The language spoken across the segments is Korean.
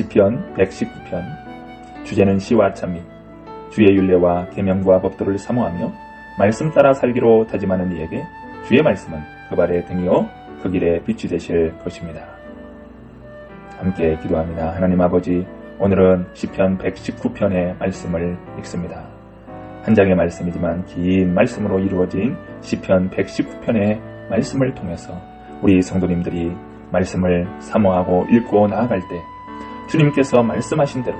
시편 119편 주제는 시와 찬미 주의 윤례와 계명과 법도를 사모하며 말씀 따라 살기로 다짐하는 이에게 주의 말씀은 그 발의 등이요 그 길에 빛이 되실 것입니다. 함께 기도합니다. 하나님 아버지 오늘은 시편 119편의 말씀을 읽습니다. 한 장의 말씀이지만 긴 말씀으로 이루어진 시편 119편의 말씀을 통해서 우리 성도님들이 말씀을 사모하고 읽고 나아갈 때 주님께서 말씀하신 대로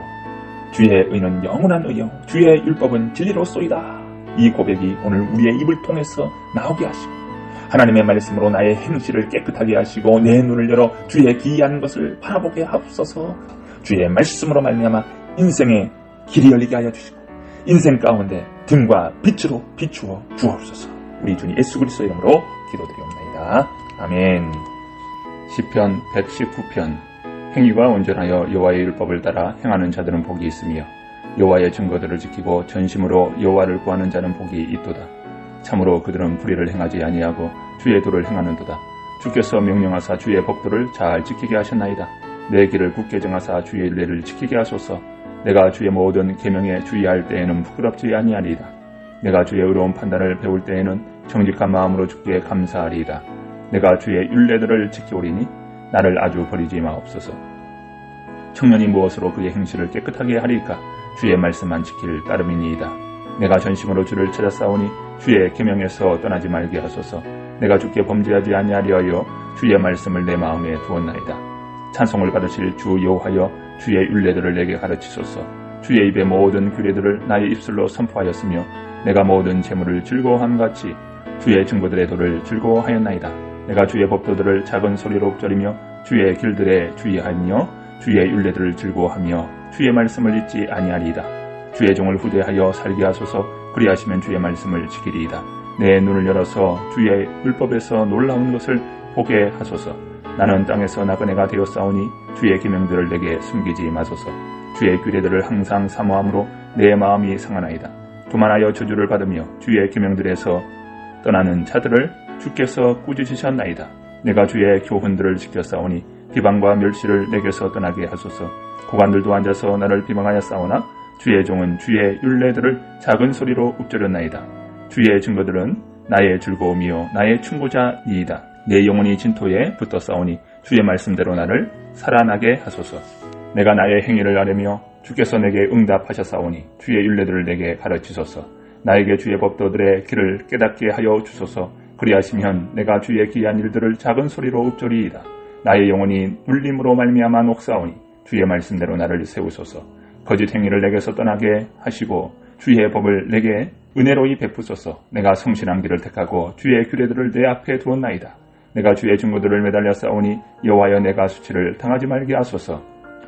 주의 의는 영원한 의요 주의 율법은 진리로 쏘이다. 이 고백이 오늘 우리의 입을 통해서 나오게 하시고 하나님의 말씀으로 나의 행실을 깨끗하게 하시고 내 눈을 열어 주의 기이한 것을 바라보게 하옵소서. 주의 말씀으로 말미암아 인생의 길이 열리게 하여 주시고 인생 가운데 등과 빛으로 비추어 주옵소서. 우리 주님 예수 그리스도 이름으로 기도드리옵나이다. 아멘. 시편 119편 행위가 온전하여 여호와의 율법을 따라 행하는 자들은 복이 있으며 여호와의 증거들을 지키고 전심으로 여호와를 구하는 자는 복이 있도다. 참으로 그들은 불의를 행하지 아니하고 주의 도를 행하는도다. 주께서 명령하사 주의 법도를 잘 지키게 하셨나이다. 내 길을 굳게 정하사 주의 윤례를 지키게 하소서. 내가 주의 모든 계명에 주의할 때에는 부끄럽지 아니하리이다. 내가 주의 의로운 판단을 배울 때에는 정직한 마음으로 주께 감사하리이다. 내가 주의 윤례들을 지키오리니 나를 아주 버리지 마옵소서. 청년이 무엇으로 그의 행실을 깨끗하게 하리까? 주의 말씀만 지킬 따름이니이다. 내가 전심으로 주를 찾아 싸우니 주의 계명에서 떠나지 말게 하소서. 내가 주께 범죄하지 아니하리하여 주의 말씀을 내 마음에 두었나이다. 찬송을 받으실 주 여호와여 주의 윤례들을 내게 가르치소서. 주의 입의 모든 규례들을 나의 입술로 선포하였으며 내가 모든 재물을 즐거워함 같이 주의 증거들의 도를 즐거워하였나이다. 내가 주의 법도들을 작은 소리로 읊조리며 주의 길들에 주의하며 주의 윤례들을 즐거워하며 주의 말씀을 잊지 아니하리이다. 주의 종을 후대하여 살게 하소서 그리하시면 주의 말씀을 지키리이다. 내 눈을 열어서 주의 율법에서 놀라운 것을 보게 하소서. 나는 땅에서 나그네가 되었사오니 주의 계명들을 내게 숨기지 마소서. 주의 규례들을 항상 사모함으로 내 마음이 상하나이다. 교만하여 저주를 받으며 주의 계명들에서 떠나는 자들을 주께서 꾸짖으셨나이다. 내가 주의 교훈들을 지켰사오니 비방과 멸시를 내게서 떠나게 하소서. 고관들도 앉아서 나를 비방하여 싸우나 주의 종은 주의 윤례들을 작은 소리로 읊조렸나이다. 주의 증거들은 나의 즐거움이요 나의 충고자이이다. 내 영혼이 진토에 붙어 싸우니 주의 말씀대로 나를 살아나게 하소서. 내가 나의 행위를 아뢰며 주께서 내게 응답하셨사오니 주의 윤례들을 내게 가르치소서. 나에게 주의 법도들의 길을 깨닫게 하여 주소서. 그리하시면 내가 주의 기이한 일들을 작은 소리로 읊조리이다. 나의 영혼이 눌림으로 말미암아 녹사오니 주의 말씀대로 나를 세우소서. 거짓 행위를 내게서 떠나게 하시고 주의 법을 내게 은혜로이 베푸소서. 내가 성실한 길을 택하고 주의 규례들을 내 앞에 두었나이다. 내가 주의 증거들을 매달려 싸우니 여호와여 내가 수치를 당하지 말게 하소서.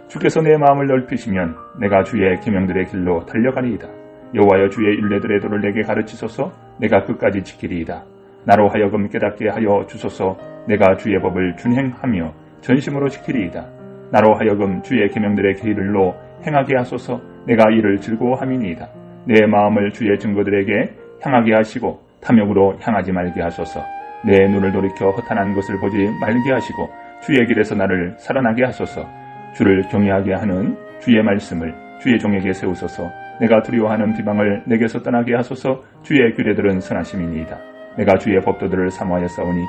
주께서 내 마음을 넓히시면 내가 주의 계명들의 길로 달려가리이다. 여호와여 주의 윤례들의 도를 내게 가르치소서. 내가 끝까지 지키리이다. 나로 하여금 깨닫게 하여 주소서. 내가 주의 법을 준행하며 전심으로 지키리이다. 나로 하여금 주의 계명들의 길로 행하게 하소서. 내가 이를 즐거워함이니이다. 내 마음을 주의 증거들에게 향하게 하시고 탐욕으로 향하지 말게 하소서. 내 눈을 돌이켜 허탄한 것을 보지 말게 하시고 주의 길에서 나를 살아나게 하소서. 주를 경외하게 하는 주의 말씀을 주의 종에게 세우소서. 내가 두려워하는 비방을 내게서 떠나게 하소서. 주의 규례들은 선하심이니이다. 내가 주의 법도들을 사모하여 싸우니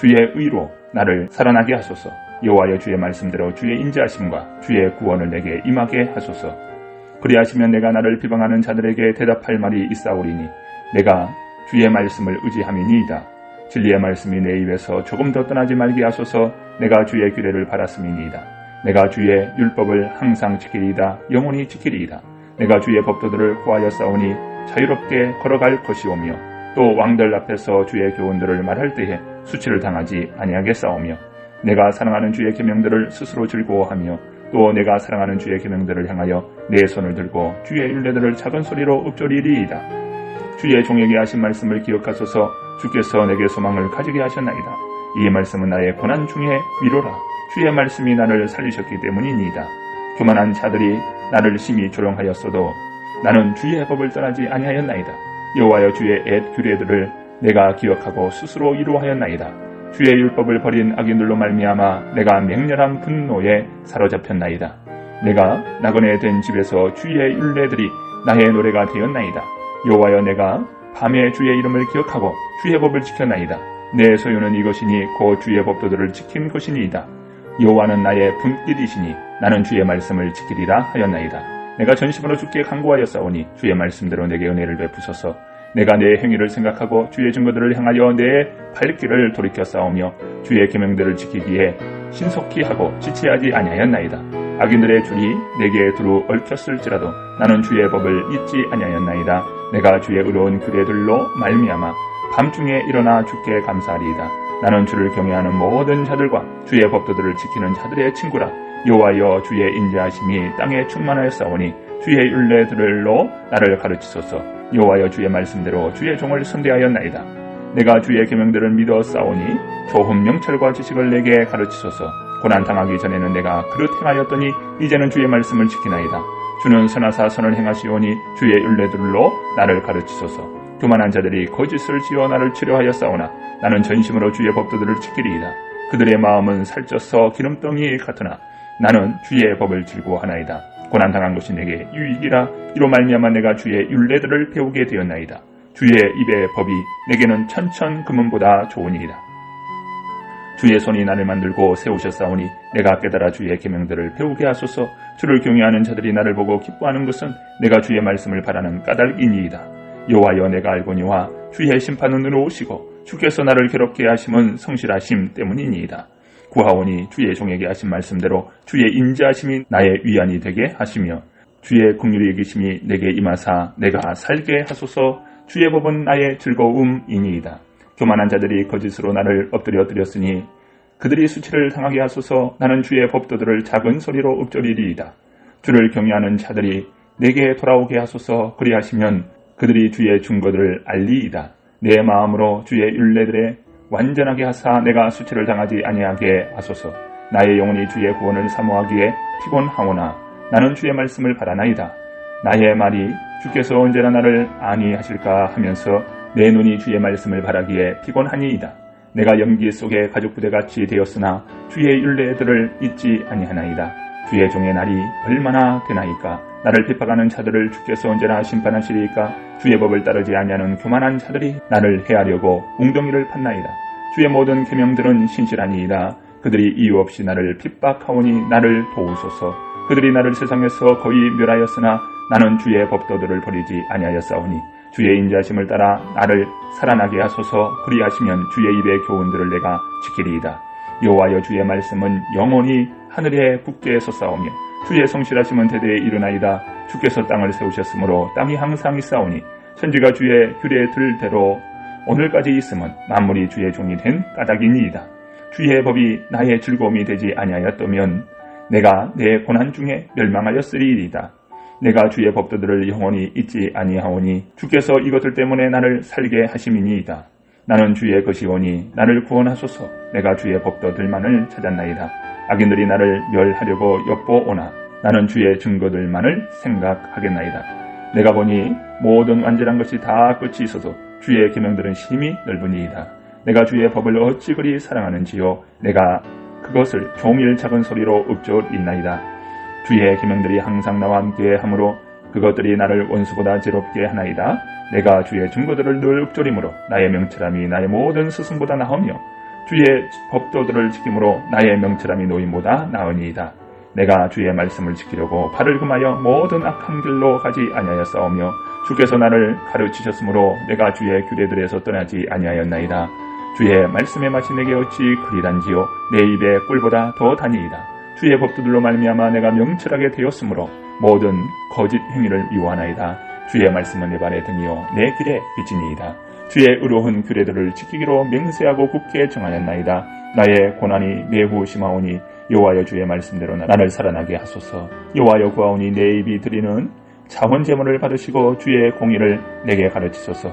주의 의로 나를 살아나게 하소서. 여호와여 주의 말씀대로 주의 인자하심과 주의 구원을 내게 임하게 하소서. 그리하시면 내가 나를 비방하는 자들에게 대답할 말이 있사오리니 내가 주의 말씀을 의지함이니이다. 진리의 말씀이 내 입에서 조금 더 떠나지 말게 하소서. 내가 주의 규례를 바랐음이니이다. 내가 주의 율법을 항상 지키리이다. 영원히 지키리이다. 내가 주의 법도들을 호하여 싸우니 자유롭게 걸어갈 것이오며 또 왕들 앞에서 주의 교훈들을 말할 때에 수치를 당하지 아니하게 싸우며 내가 사랑하는 주의 계명들을 스스로 즐거워하며 또 내가 사랑하는 주의 계명들을 향하여 내 손을 들고 주의 윤례들을 작은 소리로 읊조리리이다. 주의 종에게 하신 말씀을 기억하소서 주께서 내게 소망을 가지게 하셨나이다. 이 말씀은 나의 고난 중에 위로라. 주의 말씀이 나를 살리셨기 때문이니이다. 교만한 자들이 나를 심히 조롱하였어도 나는 주의 법을 떠나지 아니하였나이다. 여호와여 주의 옛 규례들을 내가 기억하고 스스로 이루하였나이다. 주의 율법을 버린 악인들로 말미암아 내가 맹렬한 분노에 사로잡혔나이다. 내가 나그네 된 집에서 주의 율례들이 나의 노래가 되었나이다. 여호와여 내가 밤에 주의 이름을 기억하고 주의 법을 지켰나이다. 내 소유는 이것이니 곧 주의 법도들을 지킨 것이니이다. 여호와는 나의 분깃이시니 나는 주의 말씀을 지키리라 하였나이다. 내가 전심으로 주께 간구하였사오니 주의 말씀대로 내게 은혜를 베푸소서. 내가 내 행위를 생각하고 주의 증거들을 향하여 내 발길을 돌이켜 싸우며 주의 계명들을 지키기에 신속히 하고 지체하지 아니하였나이다. 악인들의 줄이 내게 두루 얽혔을지라도 나는 주의 법을 잊지 아니하였나이다. 내가 주의 의로운 규례들로 말미암아 밤중에 일어나 주께 감사하리이다. 나는 주를 경외하는 모든 자들과 주의 법도들을 지키는 자들의 친구라. 여호와여 주의 인자하심이 땅에 충만하였사오니 주의 율례들로 나를 가르치소서. 여호와여 주의 말씀대로 주의 종을 선대하였나이다. 내가 주의 계명들을 믿어 싸우니 조금 명철과 지식을 내게 가르치소서. 고난 당하기 전에는 내가 그릇 행하였더니 이제는 주의 말씀을 지키나이다. 주는 선하사 선을 행하시오니 주의 율례들로 나를 가르치소서. 교만한 자들이 거짓을 지어 나를 치료하여 싸우나 나는 전심으로 주의 법도들을 지키리이다. 그들의 마음은 살쪄서 기름덩이 같으나 나는 주의 법을 즐거워하나이다. 고난 당한 것이 내게 유익이라 이로 말미암아 내가 주의 율례들을 배우게 되었나이다. 주의 입의 법이 내게는 천천 금은보다 좋으니이다. 주의 손이 나를 만들고 세우셨사오니 내가 깨달아 주의 계명들을 배우게 하소서. 주를 경외하는 자들이 나를 보고 기뻐하는 것은 내가 주의 말씀을 바라는 까닭이니이다. 여호와여 내가 알거니와 주의 심판은 의로우시고 주께서 나를 괴롭게 하심은 성실하심 때문이니이다. 구하오니 주의 종에게 하신 말씀대로 주의 인자하심이 나의 위안이 되게 하시며 주의 긍휼히 여기심이 내게 임하사 내가 살게 하소서 주의 법은 나의 즐거움이니이다. 교만한 자들이 거짓으로 나를 엎드려 드렸으니 그들이 수치를 당하게 하소서 나는 주의 법도들을 작은 소리로 읊조리리이다. 주를 경외하는 자들이 내게 돌아오게 하소서 그리하시면 그들이 주의 증거들을 알리이다. 내 마음으로 주의 율례들에 완전하게 하사 내가 수치를 당하지 아니하게 하소서. 나의 영혼이 주의 구원을 사모하기에 피곤하오나 나는 주의 말씀을 바라나이다. 나의 말이 주께서 언제나 나를 아니하실까 하면서 내 눈이 주의 말씀을 바라기에 피곤하니이다. 내가 연기 속에 가죽 부대같이 되었으나 주의 율례들을 잊지 아니하나이다. 주의 종의 날이 얼마나 되나이까? 나를 핍박하는 자들을 주께서 언제나 심판하시리까? 주의 법을 따르지 아니하는 교만한 자들이 나를 해하려고 웅덩이를 판나이다. 주의 모든 계명들은 신실하니이다. 그들이 이유 없이 나를 핍박하오니 나를 도우소서. 그들이 나를 세상에서 거의 멸하였으나 나는 주의 법도들을 버리지 아니하였사오니 주의 인자심을 따라 나를 살아나게 하소서 그리하시면 주의 입의 교훈들을 내가 지키리이다. 여호와여 주의 말씀은 영원히 하늘에 굳게 솟사오며 주의 성실하심은 대대에 이르나이다. 주께서 땅을 세우셨으므로 땅이 항상 있사오니 천지가 주의 규례 들대로 오늘까지 있음은 만물이 주의 종이 된 까닭이니이다. 주의 법이 나의 즐거움이 되지 아니하였다면 내가 내 고난 중에 멸망하였으리이다. 내가 주의 법도들을 영원히 잊지 아니하오니 주께서 이것들 때문에 나를 살게 하심이니이다. 나는 주의 것이오니 나를 구원하소서. 내가 주의 법도들만을 찾았나이다. 악인들이 나를 멸하려고 엿보오나 나는 주의 증거들만을 생각하겠나이다. 내가 보니 모든 완전한 것이 다 끝이 있어서 주의 계명들은 심히 넓으니이다. 내가 주의 법을 어찌 그리 사랑하는지요. 내가 그것을 종일 작은 소리로 읊조리나이다. 주의 계명들이 항상 나와 함께 하므로 그것들이 나를 원수보다 지롭게 하나이다. 내가 주의 증거들을 늘 읊조림으로 나의 명철함이 나의 모든 스승보다 나으며 주의 법도들을 지킴으로 나의 명철함이 노임보다 나으니이다. 내가 주의 말씀을 지키려고 발을 금하여 모든 악한 길로 가지 아니하였사오며 주께서 나를 가르치셨으므로 내가 주의 규례들에서 떠나지 아니하였나이다. 주의 말씀의 맛이 내게 어찌 그리단지요 내 입에 꿀보다 더 다니이다. 주의 법도들로 말미암아 내가 명철하게 되었으므로 모든 거짓 행위를 미워하나이다. 주의 말씀은 내 발의 등이요 내 길에 비치니이다. 주의 의로운 규례들을 지키기로 맹세하고 굳게 정하였나이다. 나의 고난이 매우 심하오니 여호와여 주의 말씀대로 나를 살아나게 하소서. 여호와여 구하오니 내 입이 드리는 자원 제물을 받으시고 주의 공의를 내게 가르치소서.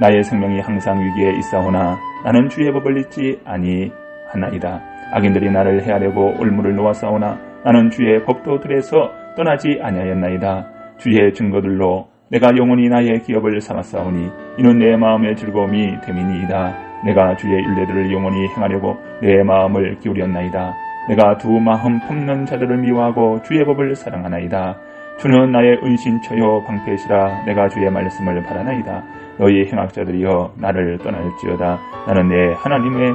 나의 생명이 항상 위기에 있사오나 나는 주의 법을 잊지 아니하나이다. 악인들이 나를 해하려고 올무를 놓았사오나 나는 주의 법도들에서 떠나지 아니하였나이다. 주의 증거들로 내가 영원히 나의 기업을 삼았사오니 이는 내 마음의 즐거움이 됨이니이다. 내가 주의 율례들을 영원히 행하려고 내 마음을 기울였나이다. 내가 두 마음 품는 자들을 미워하고 주의 법을 사랑하나이다. 주는 나의 은신처요 방패시라 내가 주의 말씀을 바라나이다. 너희 행악자들이여 나를 떠날지어다. 나는 내 하나님의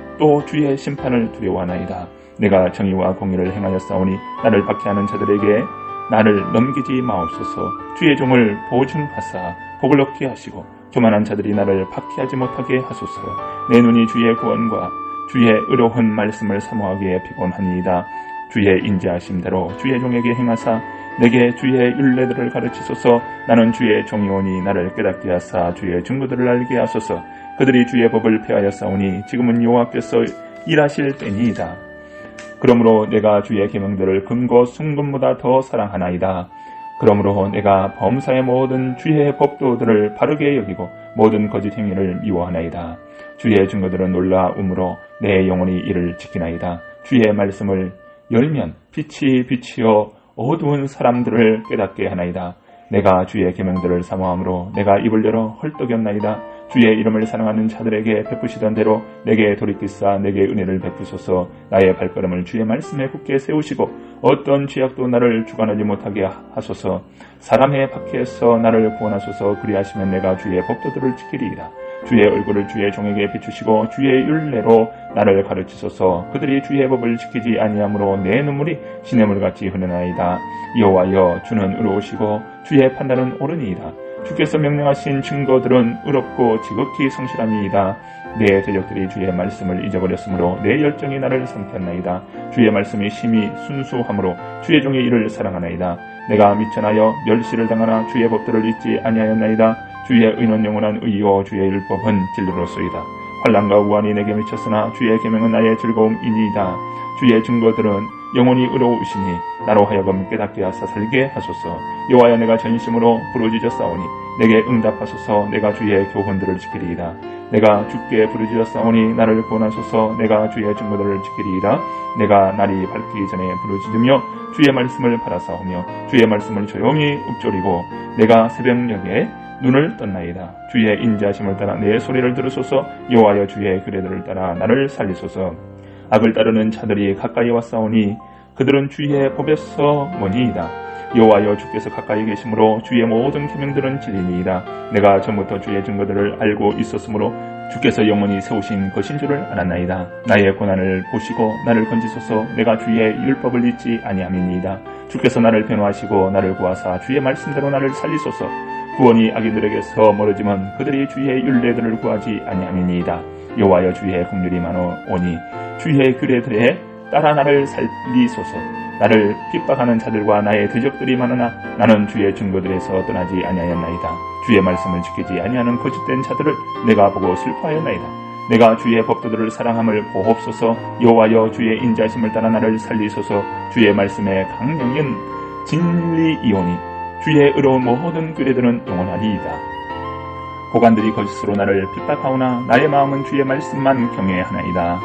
또 주의 심판을 두려워하나이다. 내가 정의와 공의를 행하여 싸우니 나를 박해하는 자들에게 나를 넘기지 마옵소서. 주의 종을 보증하사 복을 얻게 하시고 교만한 자들이 나를 박해하지 못하게 하소서. 내 눈이 주의 구원과 주의 의로운 말씀을 사모하기에 피곤하니이다. 주의 인자하심 대로 주의 종에게 행하사 내게 주의 율례들을 가르치소서 나는 주의 종이오니 나를 깨닫게 하사 주의 증거들을 알게 하소서 그들이 주의 법을 폐하여 싸우니 지금은 여호와께서 일하실 때니이다. 그러므로 내가 주의 계명들을 금고 순금보다 더 사랑하나이다. 그러므로 내가 범사의 모든 주의 법도들을 바르게 여기고 모든 거짓 행위를 미워하나이다. 주의 증거들은 놀라움으로 내 영혼이 이를 지키나이다. 주의 말씀을 열면 빛이 빛이여 어두운 사람들을 깨닫게 하나이다. 내가 주의 계명들을 사모함으로 내가 입을 열어 헐떡였나이다. 주의 이름을 사랑하는 자들에게 베푸시던 대로 내게 돌이키사 내게 은혜를 베푸소서 나의 발걸음을 주의 말씀에 굳게 세우시고 어떤 죄악도 나를 주관하지 못하게 하소서 사람의 박해에서 나를 구원하소서 그리하시면 내가 주의 법도들을 지키리이다. 주의 얼굴을 주의 종에게 비추시고 주의 율례로 나를 가르치소서. 그들이 주의 법을 지키지 아니하므로 내 눈물이 시냇물 같이 흐르나이다. 여호와여 주는 의로우시고 주의 판단은 옳으니이다. 주께서 명령하신 증거들은 의롭고 지극히 성실함이이다. 내 대적들이 주의 말씀을 잊어버렸으므로 내 열정이 나를 삼켰나이다. 주의 말씀이 심히 순수함으로 주의 종의 일을 사랑하나이다. 내가 미천하여 멸시를 당하나 주의 법들을 잊지 아니하였나이다 주의 의는 영원한 의요 주의 율법은 진리로소이다. 환란과 우환이 내게 미쳤으나 주의 계명은 나의 즐거움이니이다. 주의 증거들은 영원히 의로우시니 나로 하여금 깨닫게 하사 살게 하소서. 여호와여 내가 전심으로 부르짖어 싸우니 내게 응답하소서. 내가 주의 교훈들을 지키리이다. 내가 주께 부르짖어 싸우니 나를 구원하소서. 내가 주의 증거들을 지키리이다. 내가 날이 밝기 전에 부르짖으며 주의 말씀을 바라싸우며 주의 말씀을 조용히 읊조리고 내가 새벽녘에 눈을 떴나이다. 주의 인자심을 따라 내 소리를 들으소서 여호와여 주의 규례들을 따라 나를 살리소서. 악을 따르는 자들이 가까이 왔사오니 그들은 주의 법에서 머니이다. 여호와여 주께서 가까이 계심으로 주의 모든 계명들은 진리니이다. 내가 전부터 주의 증거들을 알고 있었으므로 주께서 영원히 세우신 것인 줄을 알았나이다. 나의 고난을 보시고 나를 건지소서 내가 주의 율법을 잊지 아니함이니이다. 주께서 나를 변호하시고 나를 구하사 주의 말씀대로 나를 살리소서. 구원이 악인들에게 서 멀어지면 그들이 주의 율례들을 구하지 아니함이니이다. 여호와여 주의 국률이 많으오니 주의 규례 들에 따라 나를 살리소서. 나를 핍박하는 자들과 나의 대적들이 많으나 나는 주의 증거들에서 떠나지 아니하였나이다. 주의 말씀을 지키지 아니하는 거짓된 자들을 내가 보고 슬퍼하였나이다. 내가 주의 법도들을 사랑함을 보옵소서 여호와여 주의 인자심을 따라 나를 살리소서 주의 말씀의 강령은 진리이오니 주의 의로운 모든 규례들은 영원하리이다. 고관들이 거짓으로 나를 핍박하오나 나의 마음은 주의 말씀만 경외하나이다.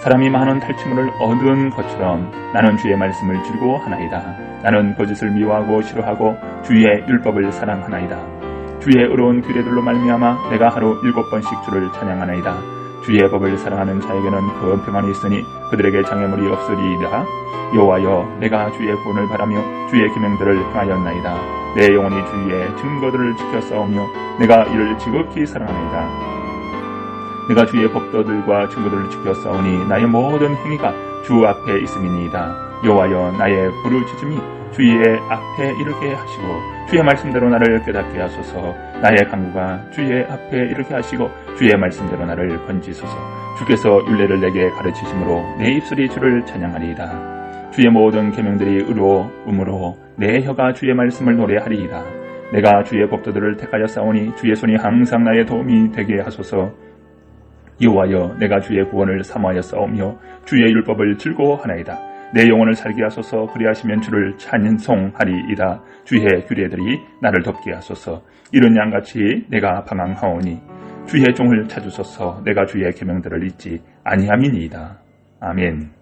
사람이 많은 탈취물을 얻은 것처럼 나는 주의 말씀을 즐거워하나이다. 나는 거짓을 미워하고 싫어하고 주의 율법을 사랑하나이다. 주의 의로운 규례들로 말미암아 내가 하루 일곱 번씩 주를 찬양하나이다. 주의 법을 사랑하는 자에게는 그 평안이 있으니 그들에게 장애물이 없으리이다. 여호와여 내가 주의 구원을 바라며 주의 기명들을 행하였나이다. 내 영혼이 주의 증거들을 지켜 싸우며 내가 이를 지극히 사랑하나이다. 내가 주의 법도들과 증거들을 지켜 싸우니 나의 모든 행위가 주 앞에 있음이니이다. 여호와여 나의 부르짖음이 주의 앞에 이르게 하시고 주의 말씀대로 나를 깨닫게 하소서 나의 강구가 주의 앞에 이르게 하시고 주의 말씀대로 나를 건지소서. 주께서 율례를 내게 가르치심으로 내 입술이 주를 찬양하리이다. 주의 모든 계명들이 의로움으로 내 혀가 주의 말씀을 노래하리이다. 내가 주의 법도들을 택하여 싸우니 주의 손이 항상 나의 도움이 되게 하소서. 여호와여 내가 주의 구원을 사모하여 싸우며 주의 율법을 즐거워하나이다 내 영혼을 살게 하소서. 그리하시면 주를 찬송하리이다. 주의 규례들이 나를 덮게 하소서. 이런 양같이 내가 방황하오니 주의 종을 찾으소서. 내가 주의 계명들을 잊지 아니함이니이다. 아멘